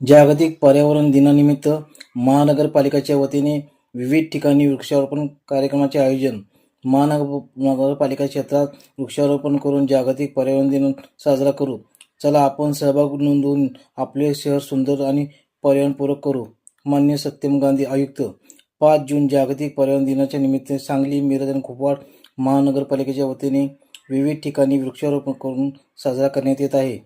जागतिक पर्यावरण दिनानिमित्त महानगरपालिकेच्या वतीने विविध ठिकाणी वृक्षारोपण कार्यक्रमाचे आयोजन महानगर नगरपालिका क्षेत्रात वृक्षारोपण करून जागतिक पर्यावरण दिन साजरा करू. चला आपण सहभाग नोंदवून आपले शहर सुंदर आणि पर्यावरणपूरक करू मान्य सत्यम गांधी आयुक्त. पाच जून जागतिक पर्यावरण दिनाच्या निमित्त सांगली मिरज आणि कुपवाड महानगरपालिकेच्या वतीने विविध ठिकाणी वृक्षारोपण करून साजरा करण्यात येत आहे.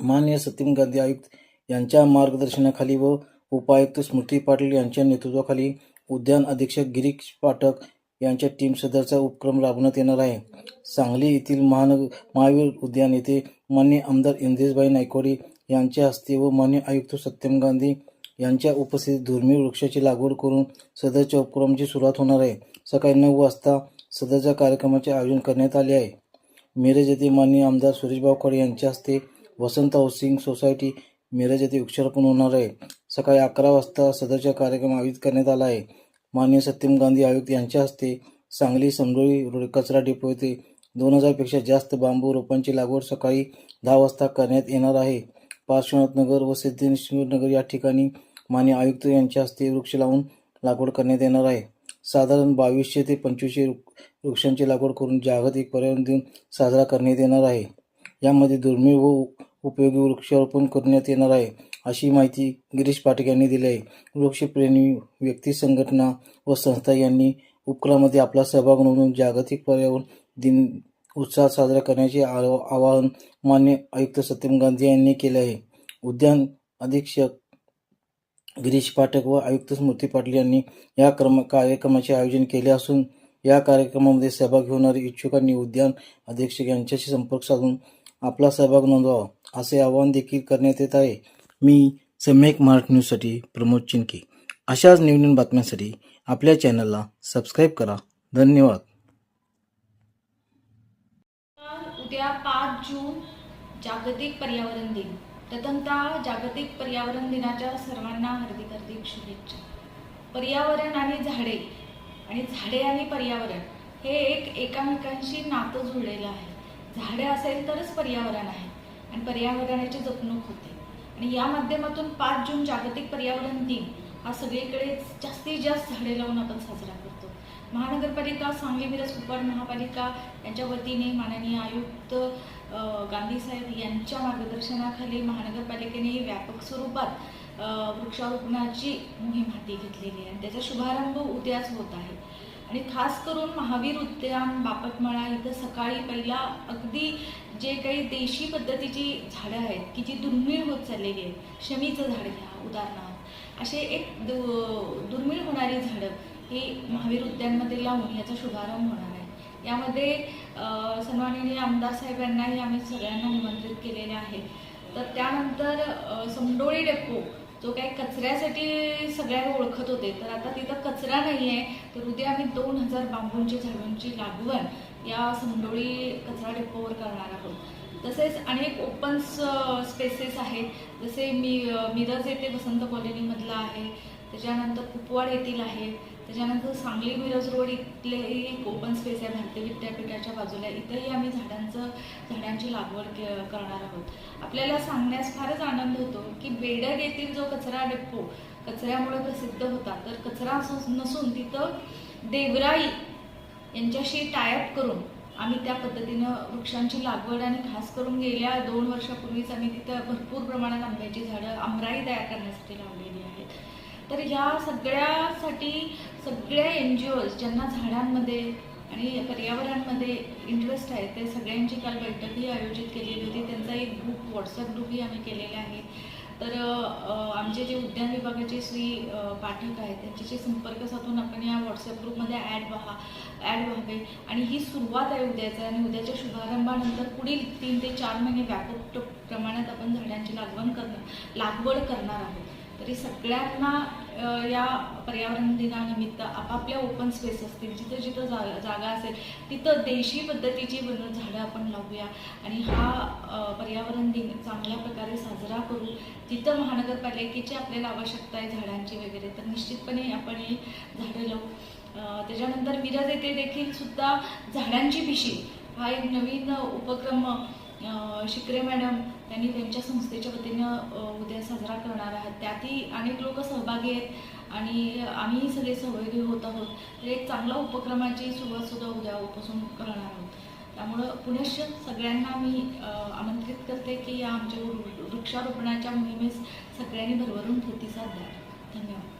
मान्य सत्यम गांधी आयुक्त यांच्या मार्गदर्शनाखाली व उपायुक्त स्मृती पाटील यांच्या नेतृत्वाखाली उद्यान अधीक्षक गिरीश पाठक यांच्या टीम सदरचा उपक्रम राबवण्यात येणार आहे. सांगली येथील महानगर महावीर उद्यान येथे मान्य आमदार इंद्रेशभाई नायकवाडी यांच्या हस्ते व मान्य आयुक्त सत्यम गांधी यांच्या उपस्थितीत दुर्मिळ वृक्षाची लागवड करून सदरच्या उपक्रमाची सुरुवात होणार आहे. सकाळी नऊ वाजता सदरच्या कार्यक्रमाचे आयोजन करण्यात आले आहे. मिरज येथे माननीय आमदार सुरेशभाऊ खडे यांच्या हस्ते वसंत हाऊसिंग सोसायटी मिरज येथे वृक्षारोपण होणार आहे. सकाळी अकरा वाजता सदरचा कार्यक्रम आयोजित करण्यात आला आहे. माननीय सत्यम गांधी आयुक्त यांच्या हस्ते सांगली समडोळी रोड कचरा डेपो येथे दोन हजारपेक्षा जास्त बांबू रोपांची लागवड सकाळी दहा वाजता करण्यात येणार आहे. पार्श्वनाथ नगर व सिद्धेश्वर नगर या ठिकाणी मान्य आयुक्त यांच्या हस्ते वृक्ष लावून लागवड करण्यात येणार आहे. साधारण बावीसशे ते पंचवीसशे वृक्षांची लागवड करून जागतिक पर्यावरण दिन साजरा करण्यात येणार आहे. यामध्ये दुर्मिळ व उपयोगी वृक्षारोपण करण्यात येणार आहे अशी माहिती गिरीश पाठक यांनी दिली आहे. वृक्षप्रेमी व्यक्ती संघटना व संस्था यांनी उपक्रमामध्ये आपला सहभाग नोंदवून जागतिक पर्यावरण दिन उत्साहात साजरा करण्याचे आवाहन मान्य आयुक्त सत्यम गांधी यांनी केले आहे. उद्यान अधीक्षक गिरीश पाठक व आयुक्त स्मृती पाटील यांनी या क्रम कार्यक्रमाचे आयोजन केले असून या कार्यक्रमामध्ये सहभागी होणारे इच्छुकांनी उद्यान अधीक्षक यांच्याशी संपर्क साधून आपला सहभाग नोंदवावा असे आवाहन देखील करण्यात येत आहे. मी सम्यक महाराष्ट्र न्यूजसाठी प्रमोद चिनके अशाच नवनवीन बातम्यांसाठी आपल्या चॅनलला सबस्क्राईब करा. धन्यवाद. उद्या पाच जून जागतिक पर्यावरण दिन. प्रथमतः जागतिक पर्यावरण दिनाच्या सर्वांना हार्दिक हार्दिक शुभेच्छा. पर्यावरण आणि झाडे आणि झाडे आणि पर्यावरण हे एक एकामेकांशी नातं जुळलेलं आहे. झाडे असेल तरच पर्यावरण आहे. आणि पर्यावरणाची जपणूक होते. आणि या माध्यमातून पाच जून जागतिक पर्यावरण दिन हा सगळीकडे जास्तीत जास्त झाडे लावून आपण साजरा करतो. महानगरपालिका सांगली मिरज कुपवाड महापालिका यांच्या वतीने माननीय आयुक्त गांधी साहेब यांच्या मार्गदर्शनाखाली महानगरपालिकेने व्यापक स्वरूपात वृक्षारोपणाची मोहीम हाती घेतलेली आहे. आणि त्याचा शुभारंभ उद्याच होत आहे. आणि खास करून महावीर उद्यान बापटमळा इथं सकाळी पहिला अगदी जे काही देशी पद्धतीची झाडं आहेत की जी दुर्मिळ होत चाललेली आहेत शमीचं झाड घ्या उदाहरणार्थ. असे एक दु दुर्मिळ होणारी झाडं ही महावीर उद्यानमध्ये लावून याचा शुभारंभ होणार आहे. यामध्ये सन्माननीय आमदार साहेबांनाही आम्ही सगळ्यांना निमंत्रित केलेले आहे. तर त्यानंतर समडोळी डेपो जो काही कचऱ्यासाठी सगळ्यांना ओळखत होते तर आता तिथं कचरा नाही आहे तर उद्या आम्ही दोन हजार बांबूंची झाडांची लागवण या संडोळी कचरा डेपोवर करणार आहोत. तसेच अनेक ओपन स्पेसेस आहेत जसे मी मिरज येथे वसंत कॉलनीमधला आहे त्याच्यानंतर कुपवाड येथील आहे त्याच्यानंतर सांगली मिरज रोड इथलेही ओपन स्पेस आहे भारतीय विद्यापीठाच्या बाजूला. इथंही आम्ही झाडांचं झाडांची लागवड के करणार आहोत. आपल्याला सांगण्यास फारच आनंद होतो की बेडग येथील जो कचरा डेपो कचऱ्यामुळे प्रसिद्ध होता तर कचरा नसून तिथं देवराई यांच्याशी टायअप करून आम्ही त्या पद्धतीनं वृक्षांची लागवड आणि खास करून गेल्या दोन वर्षापूर्वीच आम्ही तिथं भरपूर प्रमाणात आंब्याची झाडं आमराई तयार करण्यासाठी लावलेली आहेत. तर ह्या सगळ्यासाठी सगळ्या एन जी ओज ज्यांना झाडांमध्ये आणि पर्यावरणामध्ये इंटरेस्ट आहे ते सगळ्यांची काल बैठकही आयोजित केलेली होती. त्यांचा एक ग्रुप व्हॉट्सअप ग्रुपही आम्ही केलेला आहे. तर आमचे जे उद्यान विभागाचे श्री पाठक आहेत त्यांच्याशी संपर्क साधून आपण या व्हॉट्सअप ग्रुपमध्ये ॲड व्हा ॲड व्हावे. आणि ही सुरुवात आहे उद्याचं आणि उद्याच्या शुभारंभानंतर पुढील तीन ते चार महिने व्यापक प्रमाणात आपण झाडांची लागवण करणार लागवड करणार आहोत. तरी सगळ्यांना या पर्यावरण दिनानिमित्त आपापल्या ओपन स्पेस असतील जिथं जिथं जा जागा असेल तिथं देशी पद्धतीची वन झाडं आपण लावूया. आणि हा पर्यावरण दिन चांगल्या प्रकारे साजरा करू जिथं महानगरपालिकेची आपल्याला आवश्यकता आहे झाडांची वगैरे तर निश्चितपणे आपण ही झाडं लावू. त्याच्यानंतर मिरज येथे देखील सुद्धा झाडांची पिशी हा एक नवीन उपक्रम शिकरे मॅडम त्यांनी त्यांच्या संस्थेच्या वतीनं उद्या साजरा करणार आहात. त्यातही अनेक लोक सहभागी आहेत आणि आम्हीही सगळे सहभागी होत आहोत. तर एक चांगला उपक्रमाची सुरुवात सुद्धा उद्यापासून करणार आहोत. त्यामुळं पुनश्च सगळ्यांना मी आमंत्रित करते की या आमच्या वृक्षारोपणाच्या मोहिमेस सगळ्यांनी भरभरून प्रतिसाद द्या. धन्यवाद.